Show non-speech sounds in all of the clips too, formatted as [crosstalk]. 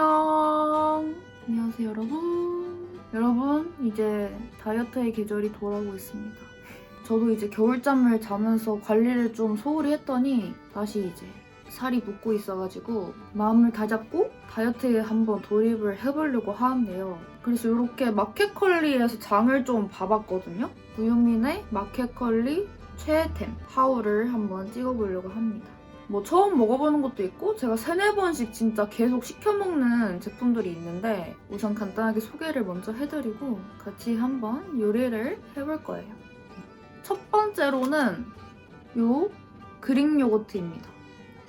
안녕. 안녕하세요, 여러분. 여러분, 이제 다이어트의 계절이 돌아오고 있습니다. 저도 이제 겨울잠을 자면서 관리를 좀 소홀히 했더니 다시 이제 살이 붙고 있어가지고 마음을 다잡고 다이어트에 한번 돌입을 해보려고 하는데요. 그래서 이렇게 마켓컬리에서 장을 좀 봐봤거든요. 구윤민의 마켓컬리 최애템 하울을 한번 찍어보려고 합니다. 뭐 처음 먹어보는 것도 있고 제가 세네 번씩 진짜 계속 시켜먹는 제품들이 있는데 우선 간단하게 소개를 먼저 해드리고 같이 한번 요리를 해볼 거예요. 첫 번째로는 요 그릭 요거트입니다.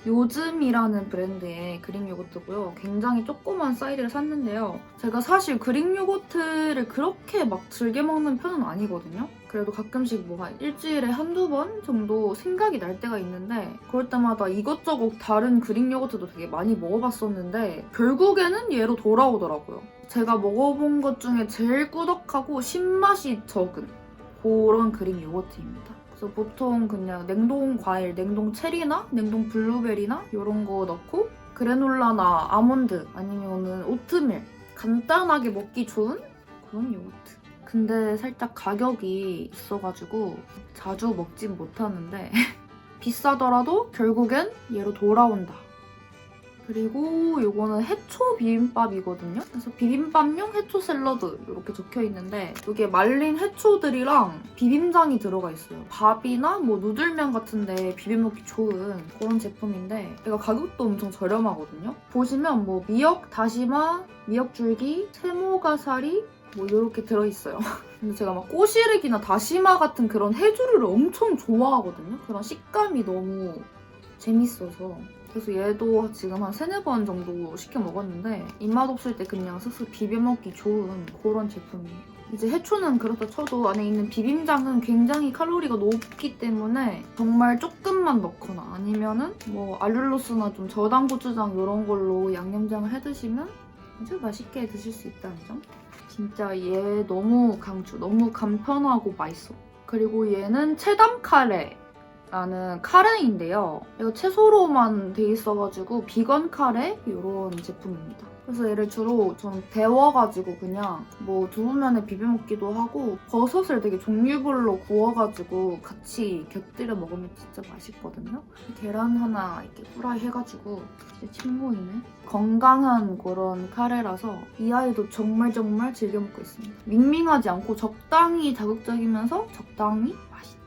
요즘이라는 브랜드의 그릭 요거트고요. 굉장히 조그만 사이즈를 샀는데요. 제가 사실 그릭 요거트를 그렇게 막 즐겨 먹는 편은 아니거든요. 그래도 가끔씩 뭐 한 일주일에 한두 번 정도 생각이 날 때가 있는데 그럴 때마다 이것저것 다른 그릭 요거트도 되게 많이 먹어봤었는데 결국에는 얘로 돌아오더라고요. 제가 먹어본 것 중에 제일 꾸덕하고 신맛이 적은 그런 그릭 요거트입니다. 그래서 보통 그냥 냉동 과일, 냉동 체리나 냉동 블루베리나 이런 거 넣고 그래놀라나 아몬드 아니면은 오트밀 간단하게 먹기 좋은 그런 요거트. 근데 살짝 가격이 있어가지고 자주 먹진 못하는데 [laughs] 비싸더라도 결국엔 얘로 돌아온다. 그리고 요거는 해초 비빔밥이거든요. 그래서 비빔밥용 해초 샐러드 이렇게 적혀 있는데 이게 말린 해초들이랑 비빔장이 들어가 있어요. 밥이나 뭐 누들면 같은데 비벼 먹기 좋은 그런 제품인데 얘가 가격도 엄청 저렴하거든요. 보시면 뭐 미역, 다시마, 미역줄기, 세모가사리 뭐 이렇게 들어있어요. [laughs] 근데 제가 막 꼬시래기나 다시마 같은 그런 해조류를 엄청 좋아하거든요. 그런 식감이 너무 재밌어서 그래서 얘도 지금 한 세네 번 정도 시켜 먹었는데 입맛 없을 때 그냥 쓱쓱 비벼 먹기 좋은 그런 제품이에요. 이제 해초는 그렇다 쳐도 안에 있는 비빔장은 굉장히 칼로리가 높기 때문에 정말 조금만 넣거나 아니면은 뭐 알룰로스나 좀 저당 고추장 이런 걸로 양념장을 해 드시면 아주 맛있게 드실 수 있다는 점. 진짜 얘 너무 강추, 너무 간편하고 맛있어. 그리고 얘는 체담 카레. 라는 카레인데요. 이거 채소로만 돼 있어가지고 비건 카레 이런 제품입니다. 그래서 얘를 주로 좀 데워가지고 그냥 뭐 두부면에 비벼 먹기도 하고 버섯을 되게 종류별로 구워가지고 같이 곁들여 먹으면 진짜 맛있거든요. 계란 하나 이렇게 후라이 해가지고 진짜 침 모이네. 건강한 그런 카레라서 이 아이도 정말 정말 즐겨 먹고 있습니다. 밍밍하지 않고 적당히 자극적이면서 적당히 맛있다.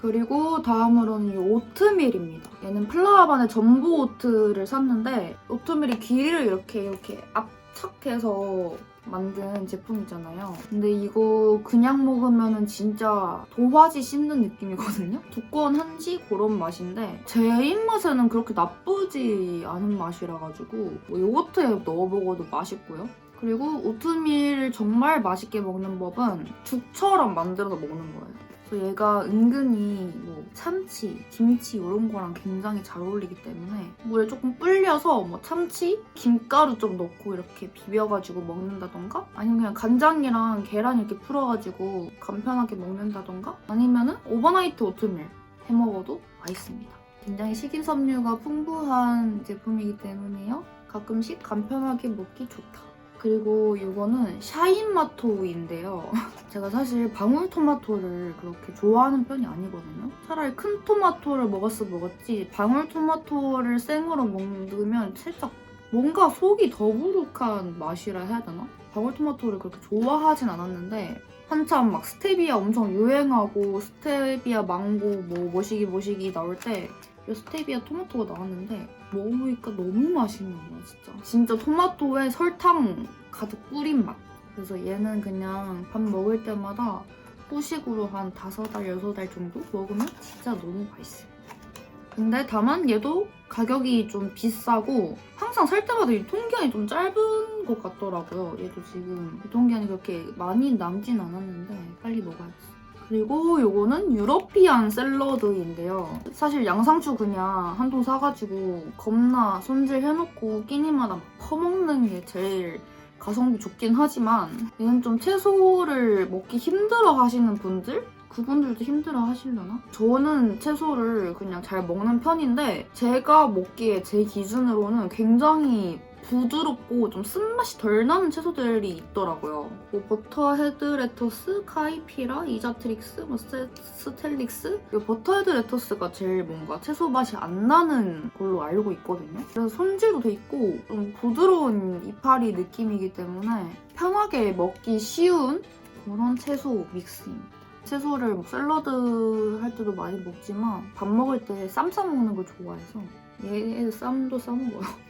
그리고 다음으로는 이 오트밀입니다. 얘는 플라와반의 전부 오트를 샀는데 오트밀이 길이를 이렇게 이렇게 압착해서 만든 제품이잖아요. 근데 이거 그냥 먹으면 진짜 도화지 씹는 느낌이거든요. 두꺼운 한지 그런 맛인데 제 입맛에는 그렇게 나쁘지 않은 맛이라 가지고 뭐 요거트에 넣어 먹어도 맛있고요. 그리고 오트밀을 정말 맛있게 먹는 법은 죽처럼 만들어서 먹는 거예요. 그래서 얘가 은근히 뭐 참치, 김치 이런 거랑 굉장히 잘 어울리기 때문에 물에 조금 불려서 뭐 참치, 김가루 좀 넣고 이렇게 비벼가지고 먹는다던가 아니면 그냥 간장이랑 계란 이렇게 풀어가지고 간편하게 먹는다던가 아니면은 오버나이트 오트밀 해 먹어도 맛있습니다. 굉장히 식이섬유가 풍부한 제품이기 때문에요. 가끔씩 간편하게 먹기 좋다. 그리고 이거는 샤인마토인데요. [laughs] 제가 사실 방울토마토를 그렇게 좋아하는 편이 아니거든요. 차라리 큰 토마토를 먹었어 먹었지 방울토마토를 생으로 먹으면 살짝 뭔가 속이 더부룩한 맛이라 해야 되나? 방울토마토를 그렇게 좋아하진 않았는데 한참 막 스테비아 엄청 유행하고 스테비아 망고 뭐 뭐시기 뭐시기 나올 때이 스테비아 토마토가 나왔는데 먹으니까 너무 맛있는 거야 진짜 진짜 토마토에 설탕 가득 뿌린 맛. 그래서 얘는 그냥 밥 먹을 때마다 후식으로 한 다섯 알 여섯 알 정도 먹으면 진짜 너무 맛있어요. 근데 다만 얘도 가격이 좀 비싸고 항상 살 때마다 유통기한이 좀 짧은 것 같더라고요. 얘도 지금 유통기한이 그렇게 많이 남진 않았는데 빨리 먹어야겠어. 그리고 요거는 유러피안 샐러드인데요. 사실 양상추 그냥 한 통 사가지고 겁나 손질해놓고 끼니마다 막 퍼먹는 게 제일 가성비 좋긴 하지만 얘는 좀 채소를 먹기 힘들어 하시는 분들? 그분들도 힘들어 하시려나? 저는 채소를 그냥 잘 먹는 편인데 제가 먹기에 제 기준으로는 굉장히 부드럽고 좀 쓴맛이 덜 나는 채소들이 있더라고요. 뭐 버터 헤드 레터스, 카이피라, 이자트릭스, 뭐 스, 스텔릭스? 이 버터 헤드 레터스가 제일 뭔가 채소 맛이 안 나는 걸로 알고 있거든요. 그래서 손질도 돼 있고 좀 부드러운 이파리 느낌이기 때문에 편하게 먹기 쉬운 그런 채소 믹스입니다. 채소를 뭐 샐러드 할 때도 많이 먹지만 밥 먹을 때 쌈 싸 먹는 걸 좋아해서 얘 쌈도 싸 먹어요.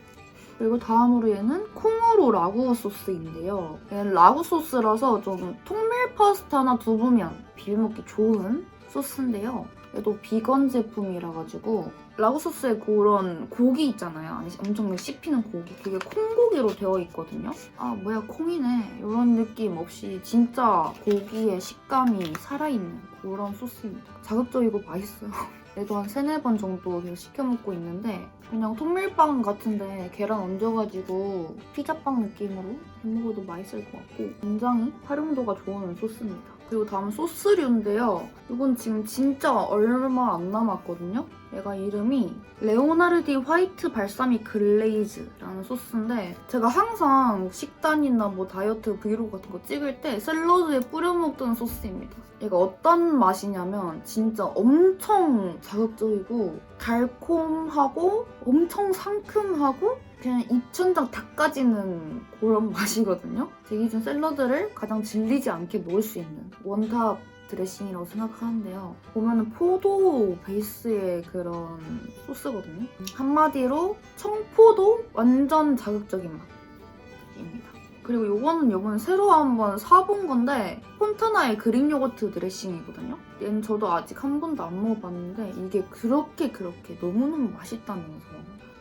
그리고 다음으로 얘는 콩으로 라구 소스인데요. 얘는 라구 소스라서 좀 통밀 파스타나 두부면 비벼먹기 좋은 소스인데요. 얘도 비건 제품이라 가지고 라구 소스에 그런 고기 있잖아요. 아니, 엄청 씹히는 고기. 그게 콩고기로 되어 있거든요. 아 뭐야 콩이네. 이런 느낌 없이 진짜 고기의 식감이 살아있는 그런 소스입니다. 자극적이고 맛있어요. [laughs] 얘도 한 세네 번 정도 계속 시켜 먹고 있는데 그냥 통밀빵 같은데 계란 얹어가지고 피자빵 느낌으로 해 먹어도 맛있을 것 같고 굉장히 활용도가 좋은 소스입니다. 그리고 다음 소스류인데요. 이건 지금 진짜 얼마 안 남았거든요. 얘가 이름이 레오나르디 화이트 발사믹 글레이즈라는 소스인데 제가 항상 식단이나 뭐 다이어트 브이로그 같은 거 찍을 때 샐러드에 뿌려 먹던 소스입니다. 얘가 어떤 맛이냐면 진짜 엄청 자극적이고 달콤하고 엄청 상큼하고 그냥 입천장 닦아지는 그런 맛이거든요. 제 기준 샐러드를 가장 질리지 않게 먹을 수 있는 원탑 드레싱이라고 생각하는데요. 보면은 포도 베이스의 그런 소스거든요. 한마디로 청포도 완전 자극적인 맛입니다. 그리고 요거는 요번에 새로 한번 사본 건데 폰타나의 그릭 요거트 드레싱이거든요. 얘는 저도 아직 한 번도 안 먹어봤는데 이게 그렇게 그렇게 너무너무 맛있다면서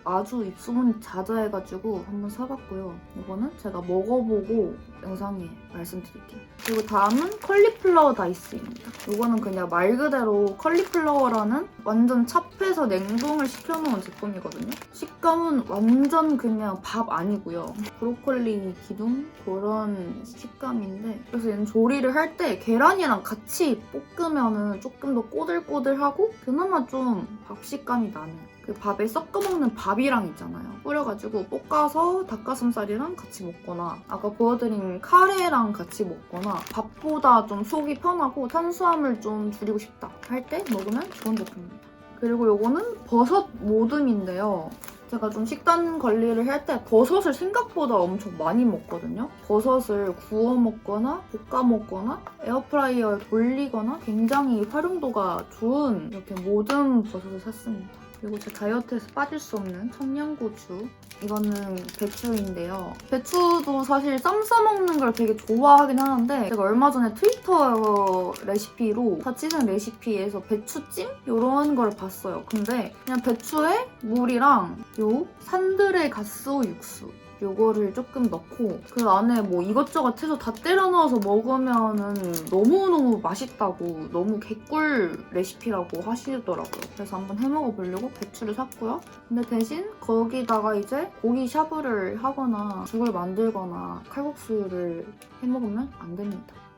아주 입소문이 자자해가지고 한번 사봤고요. 이거는 제가 먹어보고 영상에 말씀드릴게요. 그리고 다음은 컬리플라워 다이스입니다. 이거는 그냥 말 그대로 컬리플라워라는 완전 찹해서 냉동을 시켜놓은 제품이거든요. 식감은 완전 그냥 밥 아니고요. 브로콜리 기둥 그런 식감인데 그래서 얘는 조리를 할 때 계란이랑 같이 볶으면 은 조금 더 꼬들꼬들하고 그나마 좀 밥 식감이 나는 그 밥에 섞어 먹는 밥이랑 있잖아요. 뿌려가지고 볶아서 닭가슴살이랑 같이 먹거나 아까 보여드린 카레랑 같이 먹거나 밥보다 좀 속이 편하고 탄수화물 좀 줄이고 싶다 할 때 먹으면 좋은 제품입니다. 그리고 요거는 버섯 모듬인데요. 제가 좀 식단 관리를 할 때 버섯을 생각보다 엄청 많이 먹거든요. 버섯을 구워 먹거나 볶아 먹거나 에어프라이어에 돌리거나 굉장히 활용도가 좋은 이렇게 모든 버섯을 샀습니다. 그리고 제 다이어트에서 빠질 수 없는 청양고추. 이거는 배추인데요. 배추도 사실 쌈 싸먹는 걸 되게 좋아하긴 하는데 제가 얼마 전에 트위터 레시피로 다치는 레시피에서 배추찜? 이런 걸 봤어요. 근데 그냥 배추에 물이랑 요 산들의 가스오 육수 요거를 조금 넣고 그 안에 뭐 이것저것 해서 다 때려 넣어서 먹으면은 너무너무 맛있다고 너무 개꿀 레시피라고 하시더라고요. 그래서 한번 해먹어 보려고 배추를 샀고요. 근데 대신 거기다가 이제 고기 샤브를 하거나 죽을 만들거나 칼국수를 해먹으면 안 됩니다.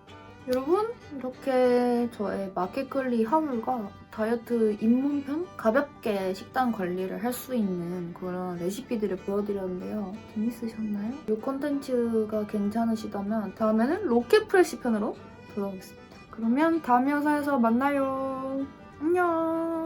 여러분 이렇게 저의 마켓컬리 하울과 다이어트 입문편 가볍게 식단 관리를 할 수 있는 그런 레시피들을 보여드렸는데요. 재밌으셨나요? 이 콘텐츠가 괜찮으시다면 다음에는 로켓 프레시 편으로 돌아오겠습니다. 그러면 다음 영상에서 만나요. 안녕.